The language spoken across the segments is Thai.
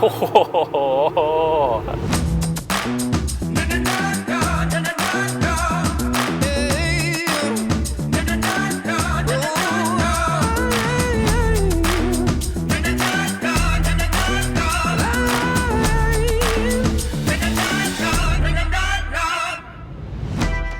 โอ้โห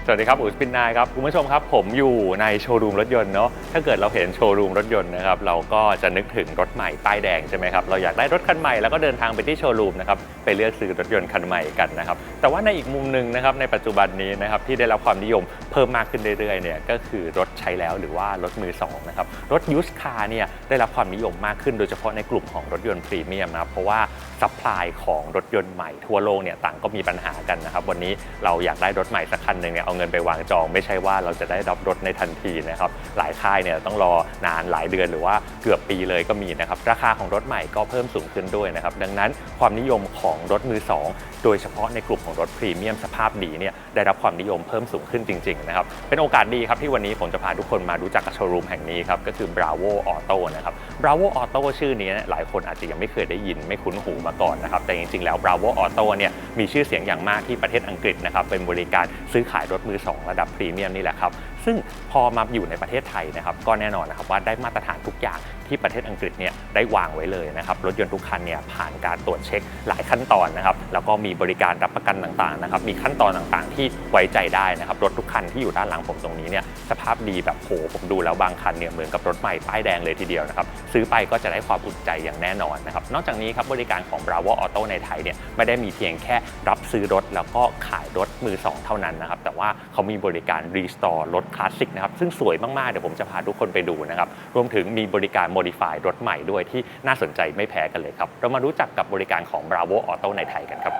สวัสดีครับอู๋สปินนายครับ คุณผู้ชมครับ ผมอยู่ในโชว์รูมรถยนต์เนาะ ถ้าเกิดเราเห็นโชว์รูมรถยนต์นะครับเราก็จะนึกถึงรถใหม่ป้ายแดงใช่ไหมครับเราอยากได้รถคันใหม่แล้วก็เดินทางไปที่โชว์รูมนะครับไปเลือกซื้อรถยนต์คันใหม่กันนะครับแต่ว่าในอีกมุมหนึ่งนะครับในปัจจุบันนี้นะครับที่ได้รับความนิยมเพิ่มมากขึ้นเรื่อยๆเนี่ยก็คือรถใช้แล้วหรือว่ารถมือสองนะครับรถยูสคาร์เนี่ยได้รับความนิยมมากขึ้นโดยเฉพาะในกลุ่มของรถยนต์พรีเมียมนะครับเพราะว่าซัพพลายของรถยนต์ใหม่ทั่วโลกเนี่ยต่างก็มีปัญหากันนะครับวันนี้เราอยากได้รถใหม่สักคันหนึ่งเนี่ยเอาเงินไปวางจอง ไม่ใช่ว่าเราจะได้รับรถในทันทีนะครับหลายค่ายเนี่ยต้องรอนานหลายเดือนหรือว่าเกือบปีเลยก็มีนะครับราคาของรถใหม่ก็เพิ่มสูงขึ้นด้วยนะครับดังนั้นความนิยมของรถมือสองโดยเฉพาะในกลุ่มของรถพรีเมียมสภาพดีเนี่ยได้รับความนิยมเพิ่มสูงขึ้นจริงๆนะครับเป็นโอกาสดีครับที่วันนี้ผมจะพาทุกคนมารู้จักกับโชว์รูมแห่งนี้ครับก็คือ Bravo Auto นะครับ Bravo Auto ชื่อนี้หลายคนอาจจะยังไม่เคยได้ยินไม่คุ้นหูมาก่อนนะครับแต่จริงๆแล้ว Bravo Auto เนี่ยมีชื่อเสียงอย่างมากที่ประเทศอังกฤษนะครับเป็นบริการซื้อขายรถมือสองระดับพรีเมียมนี่แหละครับ ซึ่งพอมาอยู่ในประเทศไทยนะครับก็แน่นอนนะครับว่าได้มาตรฐานทุกอย่างที่ประเทศอังกฤษเนี่ยได้วางไว้เลยนะครับรถยนต์ทุกคันเนี่ยผ่านการตรวจเช็คหลายขั้นตอนนะครับแล้วก็มีบริการรับประกันต่างๆนะครับมีขั้นตอนต่างๆ ที่ไว้ใจได้นะครับรถทุกคันที่อยู่ด้านหลังผมตรงนี้เนี่ยสภาพดีแบบโหผมดูแล้วบางคันเนี่ยเหมือนกับรถใหม่ป้ายแดงเลยทีเดียวนะครับซื้อไปก็จะได้ความอุ่นใจอย่างแน่นอนนะครับนอกจากนี้ครับบริการของ Bravo Auto ในไทยเนี่ยไม่ได้มีเพียงแค่รับซื้อรถแล้วก็ขายรถมือสองเท่านั้นนะครับแต่ว่าเขามีบริการรีสตอร์รถคลาสสิกนะครับซึ่งสวยมากๆเดี๋ยวผมจะพาทุกคนไปดูนะครับรวมถึงมีบริการ modify รถใหม่ด้วยที่น่าสนใจไม่แพ้กันเลยครับ เรามารู้จักกับบริการของ Bravo Auto ในไทยกันครับ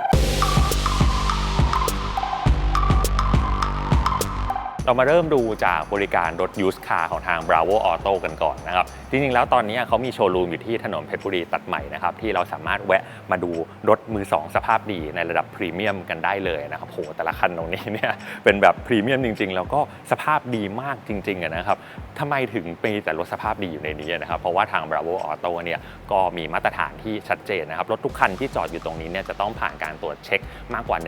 เรามาเริ่มดูจากบริการรถยูสคาร์ของทาง Bravo Auto กันก่อนนะครับ จริงๆ แล้วตอนนี้เขามีโชว์รูมอยู่ที่ถนนเพชรบุรีตัดใหม่นะครับ ที่เราสามารถแวะมาดูรถมือ 2 สภาพดีในระดับพรีเมียมกันได้เลยนะครับโหแต่ละคันตรงนี้เนี่ยเป็นแบบพรีเมียมจริง ๆ แล้วก็สภาพดีมากจริงๆนะครับทำไมถึงมีแต่รถสภาพดีอยู่ในนี้นะครับ เพราะว่าทาง Bravo Auto เนี่ยก็มีมาตรฐานที่ชัดเจนนะครับรถทุกคันที่จอดอยู่ตรงนี้เนี่ยจะต้องผ่านการตรวจเช็คมากกว่า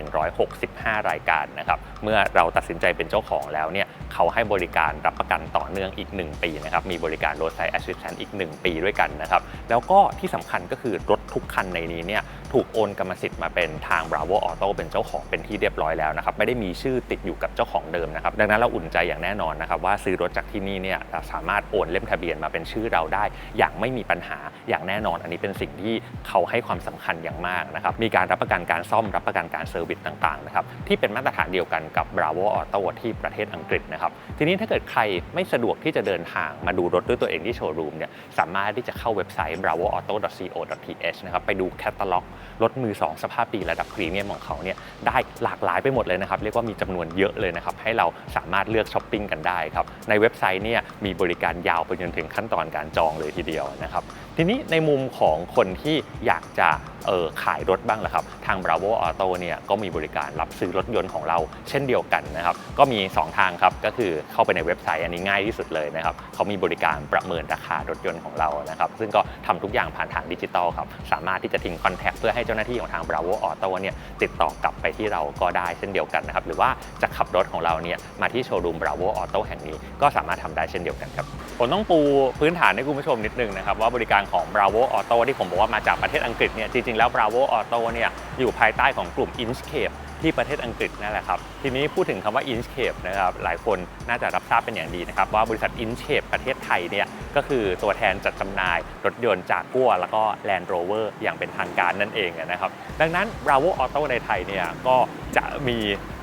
165 รายการนะครับเมื่อเราตัดสินใจเป็นเจ้าของแล้วเนี่ยเขาให้บริการรับประกันต่อเนื่องอีก 1 ปีนะครับมีบริการ roadside assistance อีก 1 ปีด้วยกันนะครับแล้วก็ที่สำคัญก็คือรถทุกคันในนี้เนี่ยถูกโอนกรรมสิทธิ์มาเป็นทาง Bravo Auto เป็นเจ้าของเป็นที่เรียบร้อยแล้วนะครับไม่ได้มีชื่อติดอยู่กับเจ้าของเดิมนะครับดังนั้นเราอุ่นใจอย่างแน่นอนนะครับว่าซื้อรถจากที่นี่เนี่ยสามารถโอนเล่มทะเบียนมาเป็นชื่อเราได้ อย่างไม่มีปัญหาอย่างแน่นอน อันนี้เป็นสิ่งที่เขาให้ความสำคัญอย่างมากนะครับมีการรับประกันการซ่อมรับประกันการเซอร์วิสต่างๆนะครับที่เป็นมาตรฐานเดียวกันกับ Bravo Auto ที่ประเทศอังกฤษนะครับทีนี้ถ้าเกิดใครไม่สะดวกที่จะเดินทางมาดูรถด้วยตัวเองที่โชว์รูมเนี่ยสามารถที่จะเข้าเว็บไซต์ bravoauto.co.th นะครับไปดูแคตตาล็อกรถมือ 2 สภาพดีระดับพรีเมียมของเขาเนี่ยได้หลากหลายไปหมดเลยนะครับ เรียกว่ามีจำนวนเยอะเลยนะครับ ให้เราสามารถเลือกช้อปปิ้งกันได้ครับ ในเว็บไซต์เนี่ยมีบริการยาวไปจนถึงขั้นตอนการจองเลยทีเดียวนะครับ ทีนี้ในมุมของคนที่อยากจะเออขายรถบ้างละครับ ทาง Bravo Auto เนี่ยก็มีบริการรับซื้อรถยนต์ของเราเช่นเดียวกันนะครับ ก็มี 2 ทางครับ ก็คือเข้าไปในเว็บไซต์อันนี้ง่ายที่สุดเลยนะครับ เขามีบริการประเมินราคารถยนต์ของเรานะครับ ซึ่งก็ทำทุกอย่างผ่านทางดิจิตอลครับ สามารถที่จะทิ้งคอนแทคเพื่อให้เจ้าหน้าที่ของทาง Bravo Auto เนี่ยติดต่อกลับไปที่เราก็ได้เช่นเดียวกันนะครับ หรือว่าจะขับรถของเราเนี่ยมาที่โชว์รูม Bravo Auto แห่งนี้ก็สามารถทำได้เช่นเดียวกันครับ ผมต้องปูพื้นฐานให้คุณผู้ชมนิดนึงนะครับว่าบริการของ Bravo Auto ที่ผมบอกว่ามาจากประเทศอังกฤษเนี่ยจริงๆแล้ว Bravo Auto เนี่ยอยู่ภายใต้ของกลุ่ม Inchcape ที่ประเทศอังกฤษนั่นแหละครับทีนี้พูดถึงคำว่า Inchcape นะครับหลายคนน่าจะรับทราบเป็นอย่างดีนะครับว่าบริษัท Inchcape ประเทศไทยเนี่ยก็คือตัวแทนจัดจำหน่ายรถยนต์จากกัวแล้วก็ Land Rover อย่างเป็นทางการนั่นเองนะครับดังนั้น Bravo Auto ในไทยเนี่ยก็จะมี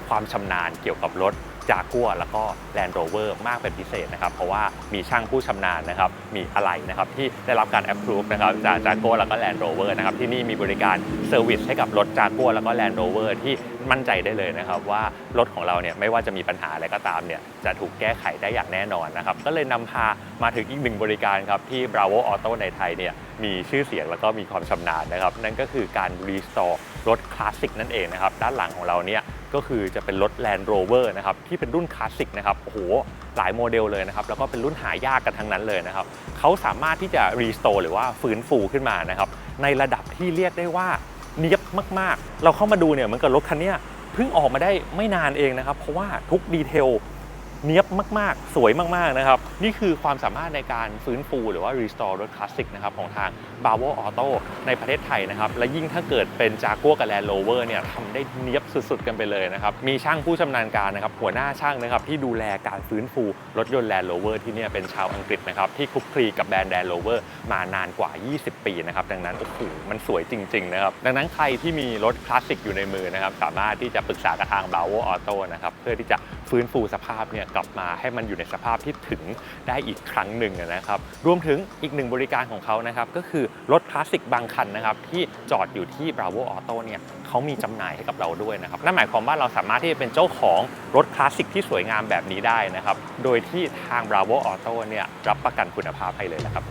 ความชำนาญเกี่ยวกับรถ จากัวแล้วก็ Land Rover มากเป็นพิเศษนะครับ เพราะว่ามีช่างผู้ชำนาญนะครับ มีอะไรนะครับที่ได้รับการ approve นะครับจากจากัวแล้วก็ Land Rover นะครับที่นี่มีบริการเซอร์วิสให้กับรถจากัวแล้วก็ Land Rover ที่ มั่นใจได้เลยนะครับว่ารถของเราเนี่ยไม่ว่าจะมีปัญหาอะไรก็ตามเนี่ยจะถูกแก้ไขได้อย่างแน่นอนนะครับก็เลยนำพามาถึงอีกหนึ่งบริการครับที่ Bravo Auto ในไทยเนี่ยมีชื่อเสียงแล้วก็มีความชำนาญนะครับ นั่นก็คือการรีสตอร์รถคลาสสิกนั่นเองนะครับด้านหลังของเราเนี่ยก็คือจะเป็นรถ Land Rover นะครับที่เป็นรุ่นคลาสสิกนะครับโอ้โหหลายโมเดลเลยนะครับแล้วก็เป็นรุ่นหายากกันทั้งนั้นเลยนะครับเขาสามารถที่จะรีสตอร์หรือว่าฟื้นฟูขึ้นมานะครับในระดับที่เรียกได้ว่า เนียบมาก ๆ เราเข้ามาดูเนี่ยเหมือนกับรถคันนี้เพิ่งออกมาได้ไม่นานเองนะครับ เพราะว่าทุกดีเทล เนียบมากๆ สวยมากๆนะครับ นี่คือความสามารถในการฟื้นฟูหรือว่ารีสตอร์รถคลาสสิกนะครับของทาง b a v o Auto ในประเทศไทยนะครับ และยิ่งถ้าเกิดเป็นจากัวกับแลนด์โรเวอร์เนี่ยทำได้เนียบสุดๆ กันไปเลยนะครับ มีช่างผู้ชำนาญการนะครับ หัวหน้าช่างนะครับ ที่ดูแลการฟื้นฟูรถยนต์แลนด์โรเวอร์ที่เนี่ยเป็นชาวอังกฤษนะครับ ที่คลุกคลีกับแบรนด์แลนด์โรเวอร์มานานกว่า 20 ปีนะครับ ดังนั้นโอ้โหมันสวยจริงๆนะครับดังนั้นใครที่มีรถคลาสสิกอยู่ในมือนะครับสามารถที่จะปรึกษากับทาง b a v o Auto นะครับเพื่อที่จะฟื้นฟูสภาพเนี่ยกลับมาให้มันอยู่ในสภาพที่ถึงได้อีกครั้งหนึ่งนะครับ รวมถึงอีกหนึ่งบริการของเขานะครับ ก็คือรถคลาสสิกบางคันนะครับที่จอดอยู่ที่ Bravo Auto เนี่ยเขามีจำหน่ายให้กับเราด้วยนะครับ นั่นหมายความว่าเราสามารถที่จะเป็นเจ้าของรถคลาสสิกที่สวยงามแบบนี้ได้นะครับ โดยที่ทาง Bravo Auto เนี่ยรับประกันคุณภาพให้เลยนะครับ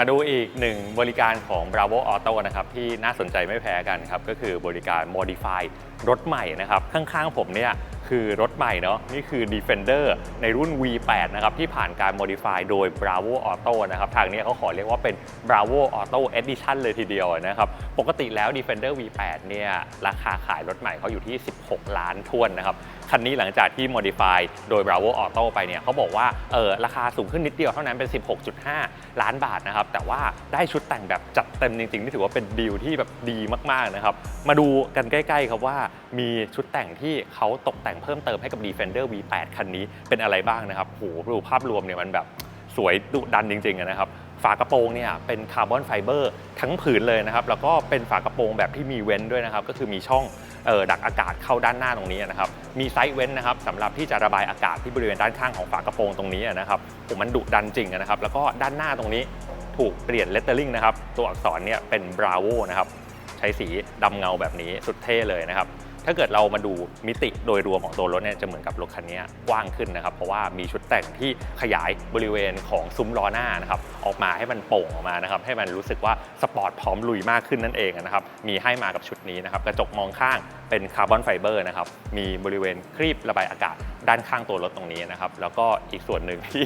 มาดูอีกหนึ่งบริการของ Bravo Auto นะครับที่น่าสนใจไม่แพ้กันครับก็คือบริการ Modify รถใหม่นะครับข้างๆผมเนี่ยคือรถใหม่เนาะนี่คือ Defender ในรุ่น V8 นะครับที่ผ่านการ Modify โดย Bravo Auto นะครับทางนี้เขาขอเรียกว่าเป็น Bravo Auto Edition เลยทีเดียวนะครับปกติแล้ว Defender V8 เนี่ยราคาขายรถใหม่เขาอยู่ที่ 16 ล้านทวนนะครับ คันนี้หลังจากที่ modify โดย Bravo Auto ไปเนี่ยเขาบอกว่าเออราคาสูงขึ้นนิดเดียวเท่านั้นเป็น 16.5 ล้านบาทนะครับ แต่ว่าได้ชุดแต่งแบบจัดเต็มจริงๆนี่ถือว่าเป็นดีลที่แบบดีมากๆนะครับ มาดูกันใกล้ๆครับว่ามีชุดแต่งที่เขาตกแต่งเพิ่มเติมให้กับ Defender V8 คันนี้เป็นอะไรบ้างนะครับโหดูภาพรวมเนี่ยมันแบบสวยดุดันจริงๆนะครับฝากระโปรงเนี่ยเป็นคาร์บอนไฟเบอร์ทั้งผืนเลยนะครับ แล้วก็เป็นฝากระโปรงแบบที่มีเว้นด้วยนะครับ ก็คือมีช่องออดักอากาศเข้าด้านหน้าตรงนี้นะครับ มีไซส์เว้นนะครับสำหรับที่จะระบายอากาศที่บริเวณด้านข้างของฝากระโปรงตรงนี้นะครับผมมันดุดันจริงนะครับ แล้วก็ด้านหน้าตรงนี้ถูกเปลี่ยนเลตเตอร์ลิงนะครับตัวอักษรเนี่ยเป็น Bravo นะครับใช้สีดำเงาแบบนี้สุดเท่เลยนะครับ ถ้าเกิดเรามาดูมิติโดยรวมของตัวรถเนี่ยจะเหมือนกับรถคันนี้กว้างขึ้นนะครับ เพราะว่ามีชุดแต่งที่ขยายบริเวณของซุ้มล้อหน้านะครับออกมาให้มันโป่งออกมานะครับให้มันรู้สึกว่าสปอร์ตพร้อมลุยมากขึ้นนั่นเองนะครับมีให้มากับชุดนี้นะครับกระจกมองข้างเป็นคาร์บอนไฟเบอร์นะครับมีบริเวณครีบระบายอากาศ ด้านข้างตัวรถตรงนี้นะครับ แล้วก็อีกส่วนหนึ่งที่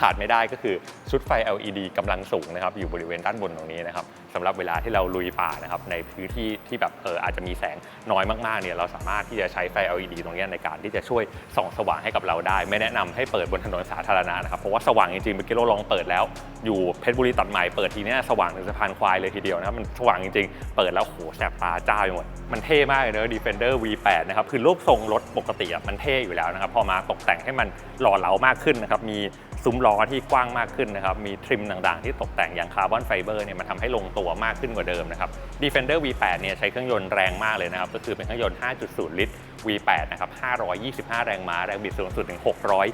ขาดไม่ได้ก็คือชุดไฟ LED กำลังสูงนะครับ อยู่บริเวณด้านบนตรงนี้นะครับสำหรับเวลาที่เราลุยป่านะครับในพื้นที่ที่แบบเอออาจจะมีแสงน้อยมากๆเนี่ยเราสามารถที่จะใช้ไฟ LED ตรงนี้ในการที่จะช่วยส่องสว่างให้กับเราได้ ไม่แนะนำให้เปิดบนถนนสาธารณะนะครับเพราะว่าสว่างจริงๆเมื่อกี้เราลองเปิดแล้ว อยู่เพชรบุรีตัดใหม่เปิดทีเนี้ยสว่างถึงสะพานควายเลยทีเดียวนะครับมันสว่างจริงๆ เปิดแล้วโหแสบตาจ้าไปหมดมันเท่มากเลยเนอะ Defender V8 นะครับคือรูปทรงรถปกติอะมันเท่อยู่แล้วนะครับพอมาตกแต่งให้มันหล่อเหลามากขึ้นนะครับ มีซุ้มล้อที่กว้างมากขึ้นนะครับ มีทริมต่างๆ ที่ตกแต่งอย่างคาร์บอนไฟเบอร์เนี่ยมันทำให้ลงตัวมากขึ้นกว่าเดิมนะครับ Defender V8 เนี่ยใช้เครื่องยนต์แรงมากเลยนะครับ ก็คือเป็นเครื่องยนต์ 5.0 ลิตร V8 นะครับ 525 แรงม้า แรงบิดสูงสุดถึง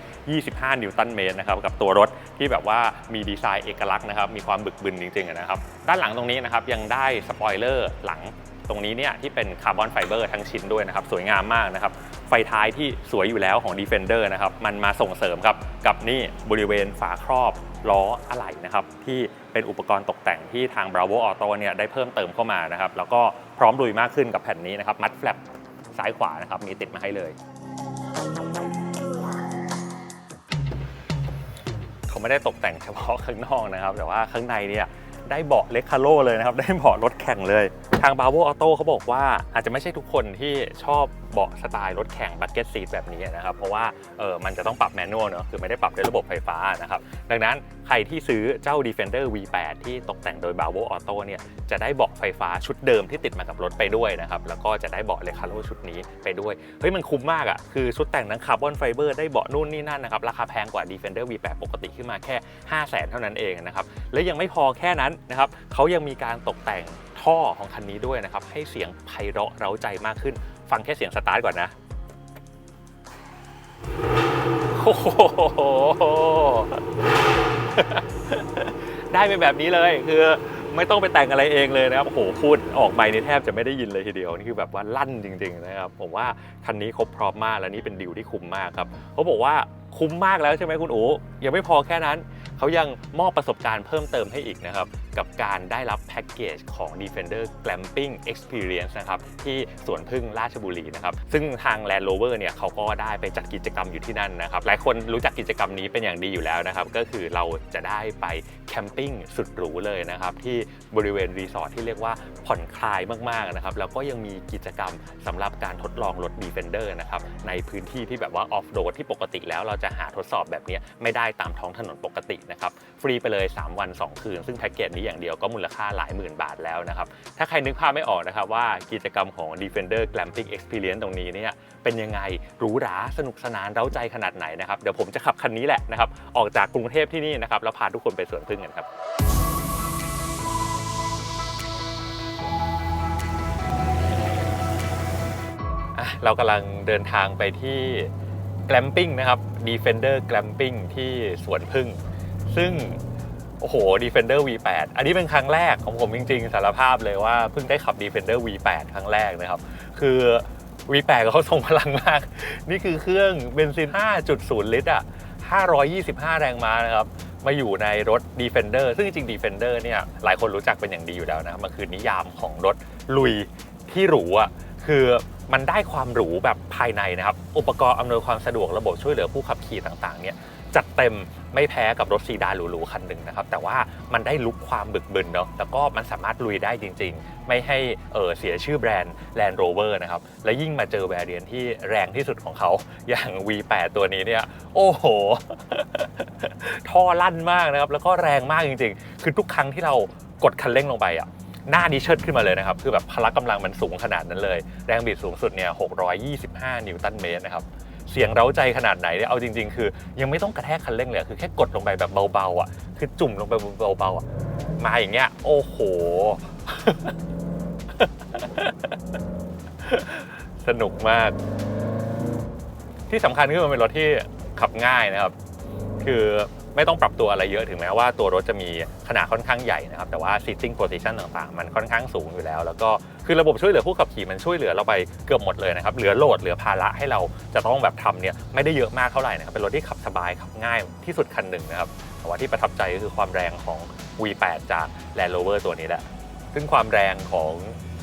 625 นิวตันเมตรนะครับ กับตัวรถที่แบบว่ามีดีไซน์เอกลักษณ์นะครับ มีความบึกบึนจริงๆนะครับ ด้านหลังตรงนี้นะครับยังได้สปอยเลอร์หลัง ตรงนี้เนี่ยที่เป็นคาร์บอนไฟเบอร์ทั้งชิ้นด้วยนะครับ สวยงามมากนะครับ ไฟท้ายที่สวยอยู่แล้วของ Defender นะครับ มันมาส่งเสริมครับกับนี่บริเวณฝาครอบล้ออะไหล่นะครับ ที่เป็นอุปกรณ์ตกแต่งที่ทาง Bravo Auto เนี่ยได้เพิ่มเติมเข้ามานะครับ แล้วก็พร้อมลุยมากขึ้นกับแผ่นนี้นะครับ มัดแฟลปซ้ายขวานะครับมีติดมาให้เลยเขาไม่ได้ตกแต่งเฉพาะข้างนอกนะครับ แต่ว่าข้างในเนี่ย ได้เบาะเล็กคาโลเลยนะครับ ได้เบาะรถแข่งเลย ทาง b a v o Auto เขาบอกว่าอาจจะไม่ใช่ทุกคนที่ชอบ เบาะสไตล์รถแข่งบักเก็ตซีทแบบนี้นะครับ เพราะว่าเออมันจะต้องปรับแมนนวลเนอะคือไม่ได้ปรับด้วยระบบไฟฟ้านะครับ ดังนั้นใครที่ซื้อเจ้า Defender V8 ที่ตกแต่งโดย b a v o Auto เนี่ยจะได้เบาะไฟฟ้าชุดเดิมที่ติดมากับรถไปด้วยนะครับ แล้วก็จะได้เบาะเลคาโลชุดนี้ไปด้วย เฮ้ยมันคุ้มมากอะ่ะ คือชุดแต่งทั้งคาร์บอนไฟเบอร์ได้เบาะนู่นนี่นั่นนะครับ ราคาแพงกว่า Defender V8 ปกติขึ้นมาแค่ 5 0 0 0 0นเท่านั้นเองนะครับ และยังไม่พอแค่นั้นนะครับเขายังมีการตกแต่งท่อของคันนี้ด้วยนะครับให้เสียงไพเราะเร้าใจมากขึ้น ฟังแค่เสียงสตาร์ทก่อนนะโอ้โหได้เป็นแบบนี้เลยคือไม่ต้องไปแต่งอะไรเองเลยนะครับโอ้โหพูดออกไปนี่แทบจะไม่ได้ยินเลยทีเดียวนี่คือแบบว่าลั่นจริง ๆ นะครับ ผมว่าคันนี้ครบพร้อมมากและนี่เป็นดีลที่คุ้มมากครับเขาบอกว่าคุ้มมากแล้วใช่ไหมคุณอู๋ยังไม่พอแค่นั้น เขายังมอบประสบการณ์เพิ่มเติมให้อีกนะครับ กับการได้รับแพ็กเกจของ Defender Glamping Experience นะครับที่สวนพึ่งราชบุรีนะครับซึ่งทาง Land Rover เนี่ยเขาก็ได้ไปจัดกิจกรรมอยู่ที่นั่นนะครับหลายคนรู้จักกิจกรรมนี้เป็นอย่างดีอยู่แล้วนะครับก็คือเราจะได้ไปแคมปิ้งสุดหรูเลยนะครับที่บริเวณรีสอร์ทที่เรียกว่าผ่อนคลายมากๆนะครับแล้วก็ยังมีกิจกรรมสำหรับการทดลองรถ Defender นะครับในพื้นที่ที่แบบว่าออฟโรดที่ปกติแล้วเราจะหาทดสอบแบบนี้ไม่ได้ตามท้องถนนปกตินะครับฟรีไปเลย 3 วัน 2 คืน ซึ่งแพ็กเกจนี้อย่างเดียวก็มูลค่าหลายหมื่นบาทแล้วนะครับ ถ้าใครนึกภาพไม่ออกนะครับว่ากิจกรรมของ Defender Glamping Experience ตรงนี้เนี่ยเป็นยังไงหรูหราสนุกสนานเร้าใจขนาดไหนนะครับเดี๋ยวผมจะขับคันนี้แหละนะครับออกจากกรุงเทพที่นี่นะครับแล้วพาทุกคนไปสวนพึ่งกันครับเรากำลังเดินทางไปที่ Glamping นะครับ Defender Glamping ที่สวนพึ่ง ซึ่ง โอ้โห Defender V8 อันนี้เป็นครั้งแรกของผมจริง ๆ สารภาพเลยว่าเพิ่งได้ขับ Defender V8 ครั้งแรกนะครับ คือ V8 เขาทรงพลังมาก นี่คือเครื่องเบนซิน 5.0 ลิตรอะ 525 แรงม้านะครับ มาอยู่ในรถ Defender ซึ่งจริง Defender เนี่ยหลายคนรู้จักเป็นอย่างดีอยู่แล้วนะครับมันคือนิยามของรถลุยที่หรูอะคือมันได้ความหรูแบบภายในนะครับ อุปกรณ์อำนวยความสะดวกระบบช่วยเหลือผู้ขับขี่ต่างๆเนี่ยจัดเต็ม ไม่แพ้กับรถซีดานหรูๆคันหนึ่งนะครับแต่ว่ามันได้ลุกความบึกบึนเนาะแล้วก็มันสามารถลุยได้จริง ๆ ไม่ให้เออเสียชื่อแบรนด์ Land Rover นะครับและยิ่งมาเจอแวรเดียนที่แรงที่สุดของเขาอย่าง V8 ตัวนี้เนี่ยโอ้โห ท่อลั่นมากนะครับแล้วก็แรงมากจริง ๆ คือทุกครั้งที่เรากดคันเร่งลงไปอะหน้านี้เชิดขึ้นมาเลยนะครับ คือแบบพละกำลังมันสูงขนาดนั้นเลย แรงบิดสูงสุดเนี่ย 625 นิวตันเมตรนะครับ เสียงเร้าใจขนาดไหนเนี่ยเอาจริง ๆ คือ ยังไม่ต้องกระแทกคันเร่งเลยคือแค่กดลงไปแบบเบาๆอะคือจุ่มลงไปเบาๆอะมาอย่างเงี้ยโอ้โห สนุกมาก ที่สำคัญคือมันเป็นรถที่ขับง่ายนะครับ คือ ไม่ต้องปรับตัวอะไรเยอะถึงแม้ว่าตัวรถจะมีขนาดค่อนข้างใหญ่นะครับ แต่ว่า sitting position ต่างๆ มันค่อนข้างสูงอยู่แล้ว แล้วก็คือระบบช่วยเหลือผู้ขับขี่มันช่วยเหลือเราไปเกือบหมดเลยนะครับ เหลือโหลดเหลือภาระให้เราจะต้องแบบทำเนี่ยไม่ได้เยอะมากเท่าไหร่นะครับ เป็นรถที่ขับสบายขับง่ายที่สุดคันหนึ่งนะครับ แต่ว่าที่ประทับใจก็คือความแรงของ V8 จาก Land Rover ตัวนี้แหละ ซึ่งความแรงของ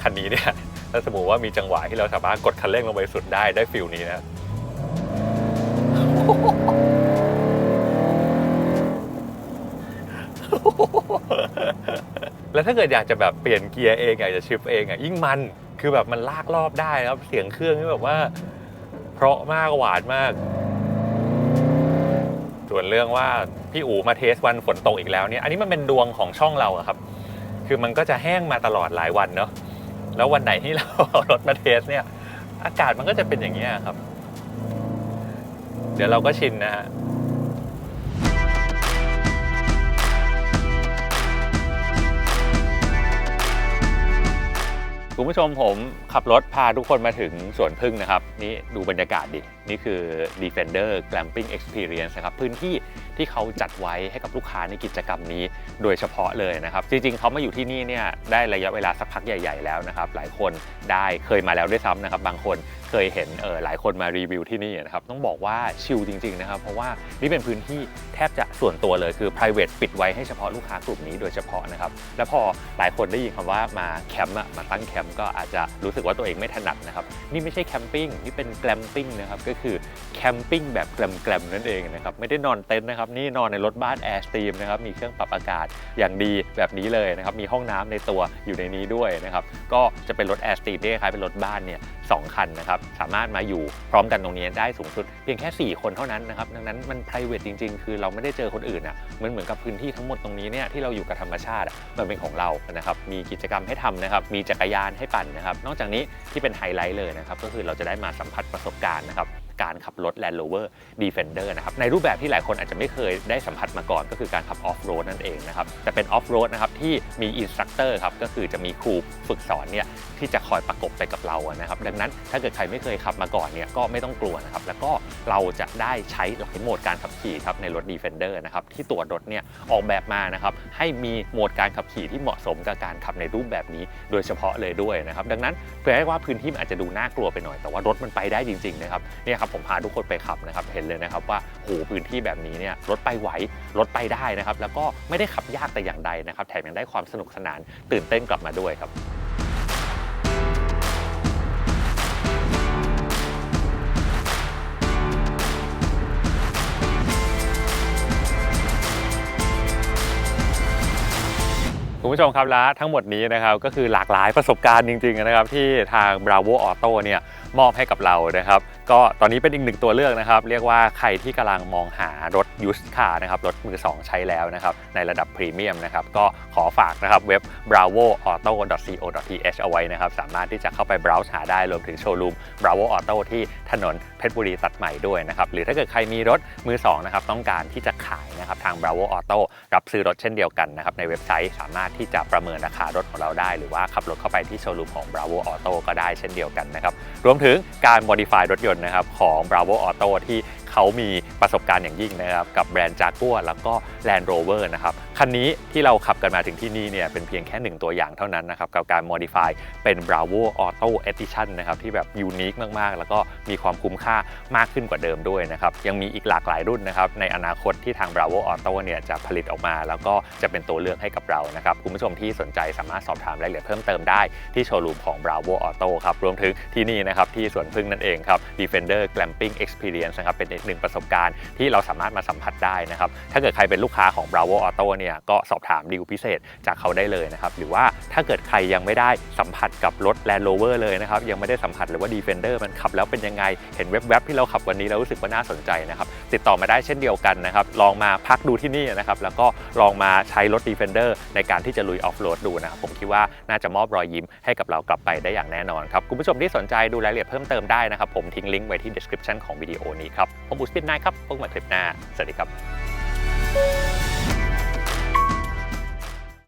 คันนี้เนี่ยถ้าสมมติว่ามีจังหวะที่เราสามารถกดคันเร่งลงไปสุดได้ได้ฟิลนี้นะ แล้วถ้าเกิดอยากจะแบบเปลี่ยนเกียร์เองอยากจะชิฟเองอะยิ่งมันคือแบบมันลากรอบได้ครับเสียงเครื่องนี่แบบว่า เพราะมากหวานมาก ส่วนเรื่องว่าพี่อู๋มาเทสวันฝนตกอีกแล้วเนี่ยอันนี้มันเป็นดวงของช่องเราอะครับ คือมันก็จะแห้งมาตลอดหลายวันเนาะแล้ววันไหนที่เรารถมาเทสเนี่ย อากาศมันก็จะเป็นอย่างนี้ครับ เดี๋ยวเราก็ชินนะฮะ คุณผู้ชมผมขับรถพาทุกคนมาถึงสวนพึ่งนะครับ นี่ดูบรรยากาศดิ นี่คือ Defender Glamping Experience นะครับ พื้นที่ที่เขาจัดไว้ให้กับลูกค้าในกิจกรรมนี้โดยเฉพาะเลยนะครับ จริงๆ เขามาอยู่ที่นี่เนี่ยได้ระยะเวลาสักพักใหญ่ ๆ แล้วนะครับ หลายคนได้เคยมาแล้วด้วยซ้ำนะครับ บางคนเคยเห็นเออหลายคนมารีวิวที่นี่นะครับ ต้องบอกว่าชิลจริง ๆ นะครับ เพราะว่านี่เป็นพื้นที่แทบจะส่วนตัวเลยคือ private ปิดไว้ให้เฉพาะลูกค้ากลุ่มนี้โดยเฉพาะนะครับ แล้วพอหลายคนได้ยินคำว่ามาแคมป์มาตั้งแคมป์ก็อาจจะรู้สึกว่าตัวเองไม่ถนัดนะครับ นี่ไม่ใช่แคมปิ้งนี่เป็นแกลมปิ้งนะครับก็คือแคมปิ้งแบบแกลมๆนั่นเองนะครับไม่ได้นอนเต็นท์นะครับนี่นอนในรถบ้านแอร์สตรีมนะครับมีเครื่องปรับอากาศอย่างดีแบบนี้เลยนะครับมีห้องน้ำในตัวอยู่ในนี้ด้วยนะครับก็จะเป็นรถแอร์สตรีมที่คล้ายเป็นรถบ้านเนี่ยสองคันนะครับสามารถมาอยู่พร้อมกันตรงนี้ได้สูงสุดเพียงแค่ 4 คนเท่านั้นนะครับดังนั้นมัน p r i v a t จริง ๆ คือเราไม่ได้เจอคนอื่นอะมันเหมือนกับพื้นที่ทั้งหมดตรงนี้เนี่ยที่เราอยู่กับธรรมชาติมันเป็นของเรานะครับมีกิจกรรมให้ทำนะครับมีจักรยานให้ปั่นนะครับนอกจากนี้ที่เป็นไฮไลท์เลยนะครับก็คือเราจะได้มาสัมผัสประสบการณ์นะครับการขับรถ Land Rover Defender นะครับในรูปแบบที่หลายคนอาจจะไม่เคยได้สัมผัสมาก่อนก็คือการขับออฟโรดนั่นเองนะครับแต่เป็นออฟโรดนะครับที่มีอินสตรัคเตอร์ครับก็คือจะมีครูฝึกสอนเนี่ยที่จะคอยประกบไปกับเรานะครับดังนั้นถ้าเกิดใครไม่เคยขับมาก่อนเนี่ยก็ไม่ต้องกลัวนะครับแล้วก็เราจะได้ใช้หลายโหมดการขับขี่ครับในรถ Defender นะครับที่ตัวรถเนี่ยออกแบบมานะครับให้มีโหมดการขับขี่ที่เหมาะสมกับการขับในรูปแบบนี้โดยเฉพาะเลยด้วยนะครับดังนั้นแปลว่าพื้นที่มันอาจจะดูน่ากลัวไปหน่อยแต่ว่ารถมันไปได้จริงๆนะครับเนี่ยครับผมพาทุกคนไปขับนะครับเห็นเลยนะครับว่าโหพื้นที่แบบนี้เนี่ยรถไปไหวรถไปได้นะครับแล้วก็ไม่ได้ขับยากแต่อย่างใดนะครับแถมยังได้ความสนุกสนานตื่นเต้นกลับมาด้วยครับคุณผู้ชมครับและทั้งหมดนี้นะครับก็คือหลากหลายประสบการณ์จริงๆนะครับที่ทาง Bravo Auto เนี่ย มอบให้กับเรานะครับ ก็ตอนนี้เป็นอีกหนึ่งตัวเลือกนะครับ เรียกว่าใครที่กำลังมองหารถยูสคาร์นะครับรถมือ 2 ใช้แล้วนะครับในระดับพรีเมียมนะครับก็ขอฝากนะครับเว็บ bravo auto co th เอาไว้นะครับ สามารถที่จะเข้าไป browse หาได้รวมถึงโชว์รูม bravo auto ที่ถนนเพชรบุรีตัดใหม่ด้วยนะครับหรือถ้าเกิดใครมีรถมือ2นะครับต้องการที่จะขายนะครับทาง bravo auto รับซื้อรถเช่นเดียวกันนะครับในเว็บไซต์สามารถที่จะประเมินราคารถของเราได้ หรือว่าขับรถเข้าไปที่โชว์รูมของ bravo auto ก็ได้เช่นเดียวกันนะครับรวมถึงการ modify รถยนต์นะครับของ Bravo Auto ที่ เขามีประสบการณ์อย่างยิ่งนะครับกับแบรนด์ Jaguar แล้วก็ Land Rover นะครับคันนี้ที่เราขับกันมาถึงที่นี่เนี่ยเป็นเพียงแค่หนึ่งตัวอย่างเท่านั้นนะครับกับการ modify เป็น Bravo Auto Edition นะครับที่แบบยูนิคมากๆ แล้วก็มีความคุ้มค่ามากขึ้นกว่าเดิมด้วยนะครับยังมีอีกหลากหลายรุ่นนะครับในอนาคตที่ทาง Bravo Auto เนี่ยจะผลิตออกมา แล้วก็จะเป็นตัวเลือกให้กับเรานะครับคุณผู้ชมที่สนใจสามารถสอบถามรายละเอียดเพิ่มเติมได้ที่โชว์รูมของ Bravo Auto ครับรวมถึงที่นี่นะครับที่สวนพึ่งนั่นเองครับ Defender Glamping Experience นะครับเป็นหนึ่งประสบการณ์ที่เราสามารถมาสัมผัสได้นะครับ ถ้าเกิดใครเป็นลูกค้าของ Bravo Auto เนี่ยก็สอบถามดีลพิเศษจากเขาได้เลยนะครับ หรือว่าถ้าเกิดใครยังไม่ได้สัมผัสกับรถ Land Rover เลยนะครับ ยังไม่ได้สัมผัสเลยว่า Defender มันขับแล้วเป็นยังไง เห็นแวบๆที่เราขับวันนี้เรารู้สึกว่าน่าสนใจนะครับ ติดต่อมาได้เช่นเดียวกันนะครับ ลองมาพักดูที่นี่นะครับ แล้วก็ลองมาใช้รถ Defender ในการที่จะลุยออฟโรดดูนะครับ ผมคิดว่าน่าจะมอบรอยยิ้มให้กับเรากลับไปได้อย่างแน่นอนครับ คุณผู้ชมที่สนใจดูรายละเอียดเพิ่มเติมได้นะครับ ผมทิ้งลิงก์ไว้ที่ description ของวิดีโอนี้ครับผมบุษปินนายครับพบกันใหม่คลิปหน้า สวัสดีครับ